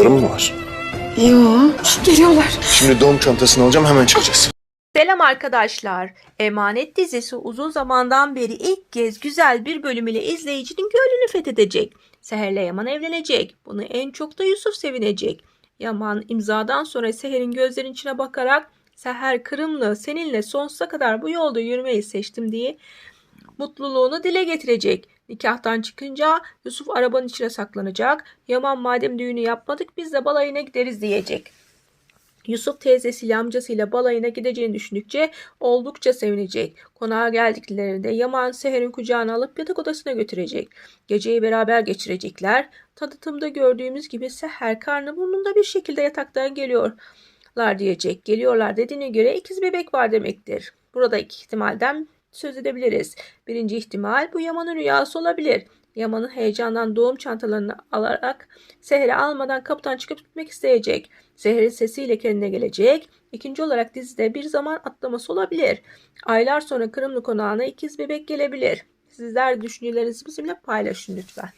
sorun mu var? Yo, geliyorlar. Şimdi doğum çantasını alacağım hemen çıkacağız. Selam arkadaşlar. Emanet dizisi uzun zamandan beri ilk kez güzel bir bölümüyle izleyicinin gönlünü fethedecek. Seher'le Yaman evlenecek. Bunu en çok da Yusuf sevinecek. Yaman imzadan sonra Seher'in gözlerinin içine bakarak Seher Kırımlı seninle sonsuza kadar bu yolda yürümeyi seçtim diye mutluluğunu dile getirecek. Nikahtan çıkınca Yusuf arabanın içine saklanacak. Yaman madem düğünü yapmadık biz de balayına gideriz diyecek. Yusuf teyzesiyle amcasıyla balayına gideceğini düşündükçe oldukça sevinecek. Konağa geldiklerinde Yaman Seher'in kucağına alıp yatak odasına götürecek. Geceyi beraber geçirecekler. Tanıtımda gördüğümüz gibi Seher karnı burnunda bir şekilde yataktan geliyorlar diyecek. Geliyorlar dediğine göre ikiz bebek var demektir. Burada iki ihtimalden söz edebiliriz. Birinci ihtimal bu Yaman'ın rüyası olabilir. Yaman'ın heyecandan doğum çantalarını alarak Seher'i almadan kapıdan çıkıp gitmek isteyecek. Seher'in sesiyle kendine gelecek. İkinci olarak dizide bir zaman atlaması olabilir. Aylar sonra Kırımlı konağına ikiz bebek gelebilir. Sizler düşüncelerinizi bizimle paylaşın lütfen.